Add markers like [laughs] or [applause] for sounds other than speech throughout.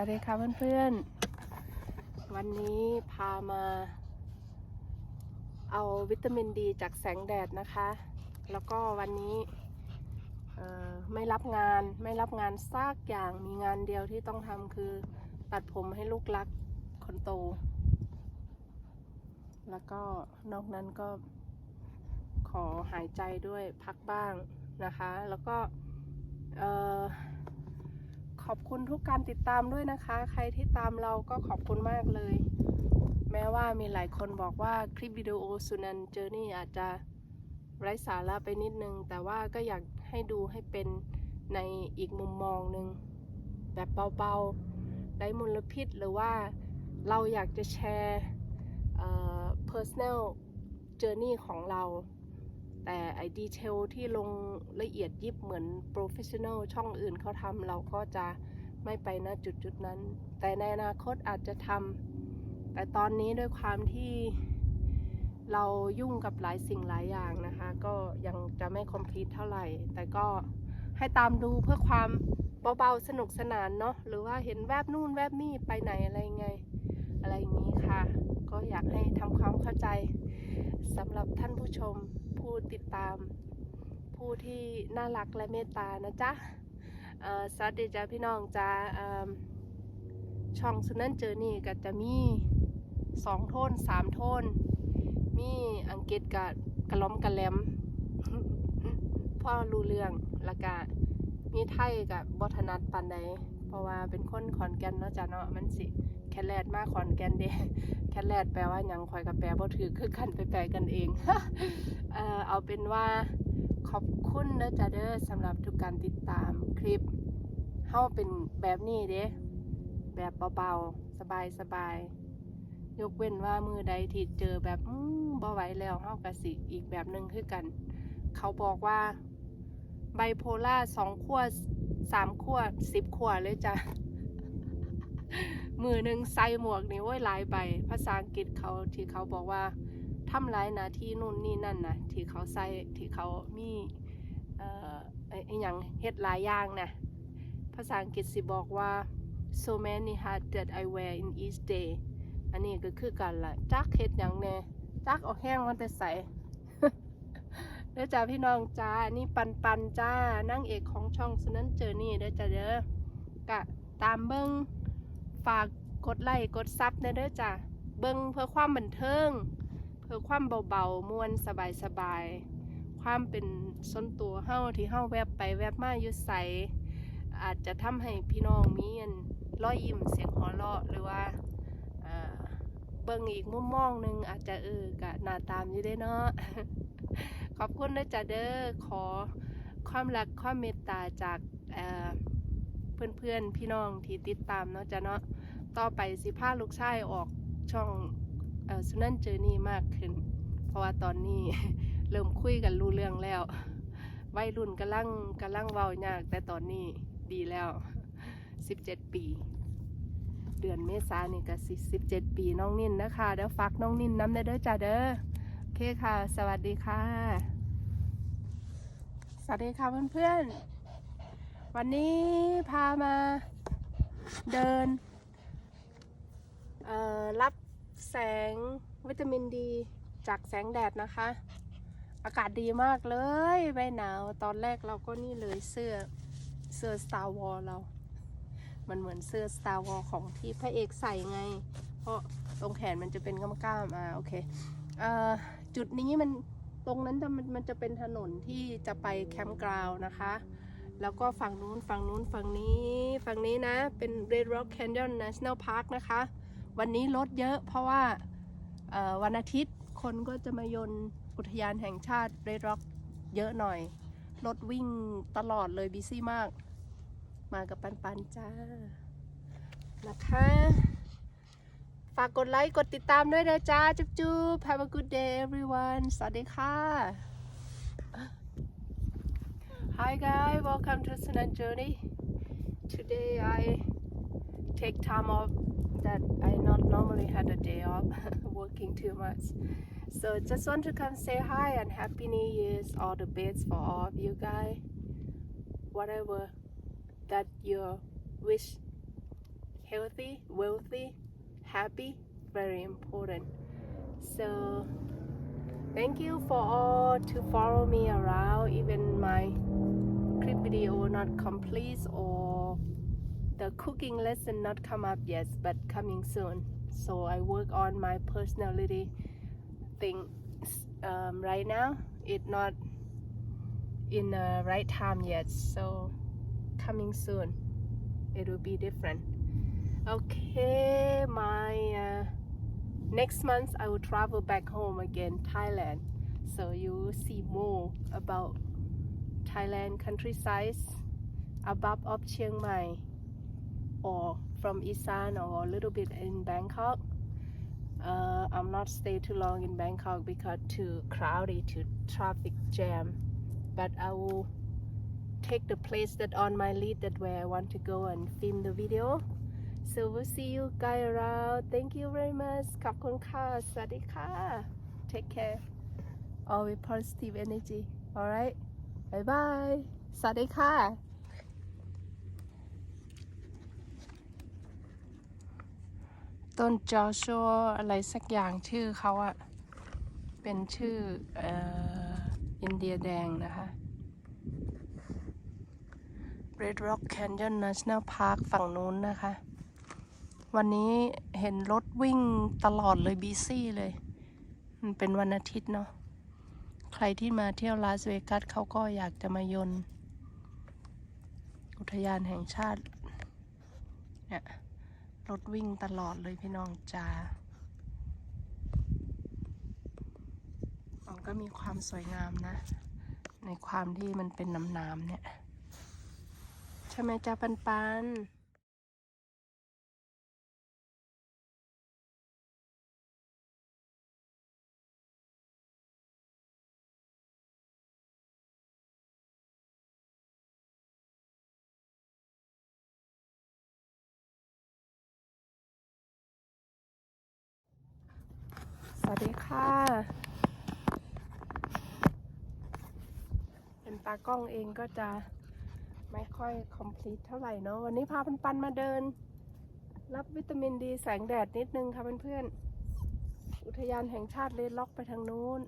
วัสดีค่ะเพื่อนๆ วันนี้พามา เอาวิตามินดีจากแสงแดดนะคะ แล้วก็วันนี้ไม่รับงานไม่รับงานซากอย่างมีงานเดียวที่ต้องทำคือตัดผมให้ลูกรักคนโต แล้วก็นอกนั้นก็ขอหายใจด้วยพักบ้างนะคะ แล้วก็เออ ขอบคุณทุกการติดตามด้วยนะคะ ใครที่ตามเราก็ขอบคุณมากเลย แม้ว่ามีหลายคนบอกว่าคลิปวิดีโอสุนันเจอร์นี่อาจจะไร้สาระไปนิดนึง แต่ว่าก็อยากให้ดูให้เป็นในอีกมุมมองหนึ่งแบบเบาๆไร้มลพิษหรือว่าเราอยากจะแชร์ personal journey ของเรา แต่ไอ้ดีเทลที่ลงละเอียดยิบเหมือนโปรเฟชชั่น a ลช่องอื่นเขาทำเราก็จะไม่ไปณจุดจุดนั้น แต่ในอนาคตอาจจะทำแต่ตอนนี้ด้วยความที่เรายุ่งกับหลายสิ่งหลายอย่างนะคะ ก็ยังจะไม่คอมพลีทเท่าไหร่ แต่ก็ให้ตามดูเพื่อความเบาๆสนุกสนานเนาะหรือว่าเห็นแวบนู่นแวบนี่ไปไหนอะไรไง อะไรอย่างนี้ค่ะ ก็อยากให้ทำความเข้าใจสำหรับท่านผู้ชม ผู้ติดตามผู้ที่น่ารักและเมตตานะจ๊ะสวัสดีจ้าพี่น้องจ้าช่องสุนันเจอนี่ก็จะมีสองโทนสามโทน มีอังกฤษกับกระล้อมกระแลมพ่อรู้เรื่องล้วก็มีไทยกับบทนัดปันใด เพราะว่าเป็นคนขอนแก่นเนาะจ้ะเนาะมันสิแคแลดมากขอนแก่นเด้แคแลดแปลว่ายังคอยกับแปลบ่ถือคือกันไปแปลกันเองเออเอาเป็นว่าขอบคุณนะจ๊ะเด้อสำหรับทุกการติดตามคลิปเฮาเป็นแบบนี้เด้แบบเบาๆ สบายๆยกเว้นว่ามือใดที่เจอแบบบ่ไหวแล้วเฮาก็สิอีกแบบหนึ่งคือกัน เขาบอกว่าไบโพล่าสองขั้ว สามขั้วสิบขั้วเลยจ้ะ มือหนึ่งใส่หมวกนี่โว้ยหลายใบ ภาษาอังกฤษเขาที่เขาบอกว่าทำหลายนาที่นู่นนี่นั่นนะที่เขาใส่ที่เขามีเอ่อไอ้ไอ้หยังเฮ็ดหลายอย่างนะภาษาอังกฤษสิบอกว่า so many hats that I wear in each day อันนี้ก็คือกันละจักเฮ็ดหยังแน่จักออกแห้งมันแต่ใส่ ด้อจ้าพี่น้องจ้านี่ปันปันจ้านั่งเอกของช่องสนั้นเจอนี่เด้อจ้าเด้อกะตามเบิ้งฝากกดไลค์กดซับนะเด้อจ้ะเบิ่งเพื่อความบันเทิง เพื่อความเบาๆมวนสบายๆความเป็นส่วนตัวเฮาที่เฮาแวบไปแวบมาอยู่ใสอาจจะทำให้พี่น้องมีอันรอยยิ้มเสียงหัวเราะหรือว่าเบิ่งอีกมุมมองหนึงอาจจะเออกะหน้าตามอยู่ได้เนาะ ขอบคุณนะจ๊ะเด้อขอความรักความเมตตาจากเอ่อนเพื่อนพี่น้องที่ติดตามเนาะจ้ะเนาะต่อไปสิพาลูกชายออกช่องสุนันเจอนี่มากขึ้น เพราะว่าตอนนี้เริ่มคุยกันรู้เรื่องแล้ววัยรุ่นกำลังกำลังเว้ายาก แต่ตอนนี้ดีแล้ว 17 ปี เดือนเมษายนนี่ก็สิ17ปีน้องนินนะคะเดี๋ยวฝากน้องนินน้ำได้เด้อจ้าเด้อ เคค่ะ สวัสดีค่ะ สวัสดีค่ะเพื่อนๆ วันนี้พามาเดิน รับแสงวิตามินดีจากแสงแดดนะคะ อากาศดีมากเลยไม่หนาว ตอนแรกเราก็นี่เลยเสื้อเสื้อ Star War เรา มันเหมือนเสื้อ Star War ของที่พระเอกใส่ไง เพราะตรงแขนมันจะเป็นก้ามๆอ่าโอเค เอ่อ จุดนี้มันตรงนั้นจะมันมันจะเป็นถนนที่จะไปแคมป์กราวนะคะ แล้วก็ฝั่งนู้นฝั่งนู้นฝั่งนี้ฝั่งนี้นะ เป็น Red Rock Canyon National Park นะคะ วันนี้รถเยอะเพราะว่าวันอาทิตย์คนก็จะมายนอุทยานแห่งชาติ Red Rock เยอะหน่อย รถวิ่งตลอดเลยบิซี่มาก มากับปันปันจ้านะคะ ฝากกดไลค์กดติดตามด้วยนะจ้า จุ๊บจุ๊บ Have a good day everyone สวัสดีค่ะ Hi guys, welcome to Sunan Journey. Today I take time off that I not normally had a day off, [laughs] working too much. So just want to come say hi and happy New Year's, all the best for all of you guys. Whatever that your wish healthy wealthy happy very important. So thank you for all to follow me around even my clip video not complete or the cooking lesson not come up yet but coming soon. So i work on my personality thing um, right now. It not in the right time yet so coming soon it will be different okay my uh, next month i will travel back home again thailand. So you will see more about thailand countryside above of chiang mai or from isan or a little bit in bangkok. Uh, i'm not stay too long in bangkok because too crowded too traffic jam. But i will take the place that on my lead that where I want to go and film the video. So we'll see you guys around. Thank you very much. ขอบคุณค่ะ สวัสดีค่ะ Take care. Always positive energy. Alright. Bye bye. สวัสดีค่ะ ต้นจอชัวอะไรสักอย่างชื่อเขาอะเป็นชื่อออินเดียแดงนะคะ Red Rock Canyon National Park ฝั่งนู้นนะคะ วันนี้เห็นรถวิ่งตลอดเลยบีซี่เลย มันเป็นวันอาทิตย์เนาะ ใครที่มาเที่ยวลาสเวกัสเขาก็อยากจะมายนต์อุทยานแห่งชาติ เนี่ย รถวิ่งตลอดเลยพี่น้องจ้ามันก็มีความสวยงามนะ ในความที่มันเป็นน้ำน้ำๆเนี่ย ใช่ไหมจ๊ะปันปัน วัสดีค่ะ เป็นตากล้องเองก็จะไม่ค่อยคอมพลีทเท่าไหร่เนาะ วันนี้พาปันปันมาเดิน รับวิตามินดีแสงแดดนิดนึงค่ะเพื่อนๆ อุทยานแห่งชาติเลดล็อกไปทางนู้น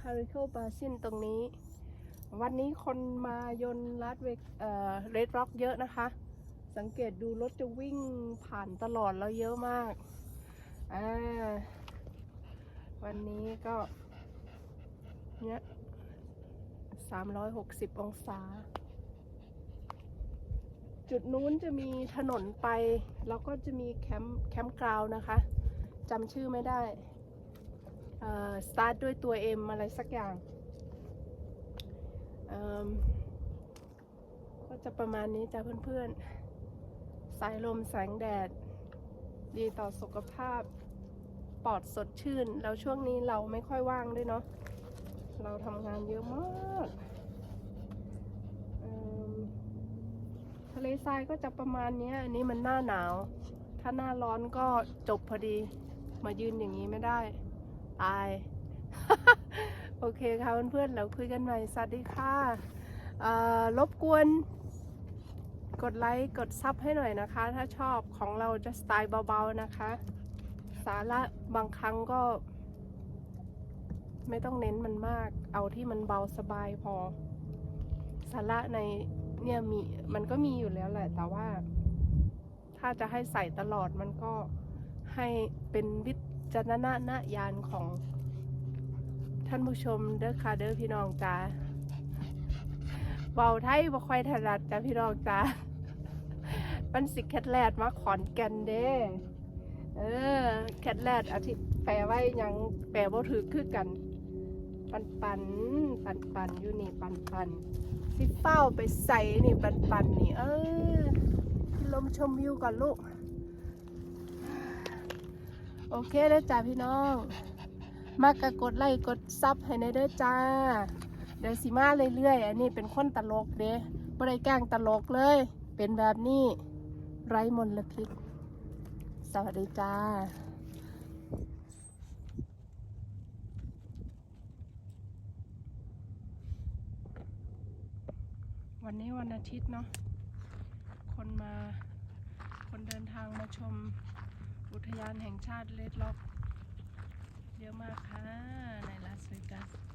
คาริโคบาซินตรงนี้ วันนี้คนมายนลัดเวกเอ่อเรดล็อกเยอะนะคะ สังเกตดูรถจะวิ่งผ่านตลอดแล้วเยอะมาก อ่า วันนี้ก็เนี่ยสามร้อยหกสิบองศา จุดนู้นจะมีถนนไป แล้วก็จะมีแคมป์แคมป์กราวนะคะจำชื่อไม่ได้เอ่อสตาร์ทด้วยตัว M อะไรสักอย่างอืมก็จะประมาณนี้จ้ะเพื่อนๆ สายลมแสงแดด ดีต่อสุขภาพ ปอดสดชื่น แล้วช่วงนี้เราไม่ค่อยว่างด้วยเนาะเราทำงานเยอะมากทะเลทรายก็จะประมาณนี้อันนี้มันหน้าหนาว ถ้าหน้าร้อนก็จบพอดี มายืนอย่างนี้ไม่ได้ ตาย โอเคค่ะเพื่อนๆเราคุยกันใหม่ สวัสดีค่ะรบกวน กดไลค์ กดซับให้หน่อยนะคะ ถ้าชอบของเราจะสไตล์เบาๆนะคะ สาระบางครั้งก็ ไม่ต้องเน้นมันมาก เอาที่มันเบาสบายพอ สาระในเนี่ยมีมันก็มีอยู่แล้วแหละ แต่ว่า ถ้าจะให้ใส่ตลอดมันก็ให้เป็นวิจารณญาณของ ท่านผู้ชมเด้อค่ะเด้อพี่น้องจ้าเบาไทยบ่ค่อยถนัดจ้าพี่น้องจ้ามันสิแคทแลดมาขอนแก่นเด้ เออ แคทแลดอาทิตย์แปลไว้ยังแปลบ่ถือคือกัน ปันปันปันปันอยู่นี่ปันปันสิเฝ้าไปใส่นี่ปันปันนี่เออลมชมวิวก่อนลูก โอเคเด้อจ้าพี่น้อง มากกะกดไลค์กดซับให้ในเด้อจ้า เดี๋ยวสิมาเรื่อยๆ อันนี้เป็นคนตลกเด้บ่ได้แกล้งตลกเลย เป็นแบบนี้ ไร้มลพิษ สวัสดีจ้าวันนี้วันอาทิตย์เนาะ คนมา คนเดินทางมาชมอุทยานแห่งชาติเลดล็อก เยอะมากค่ะ ในลาสเวกัส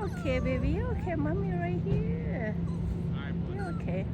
You're okay, baby. You're okay. Mommy right here. You're okay.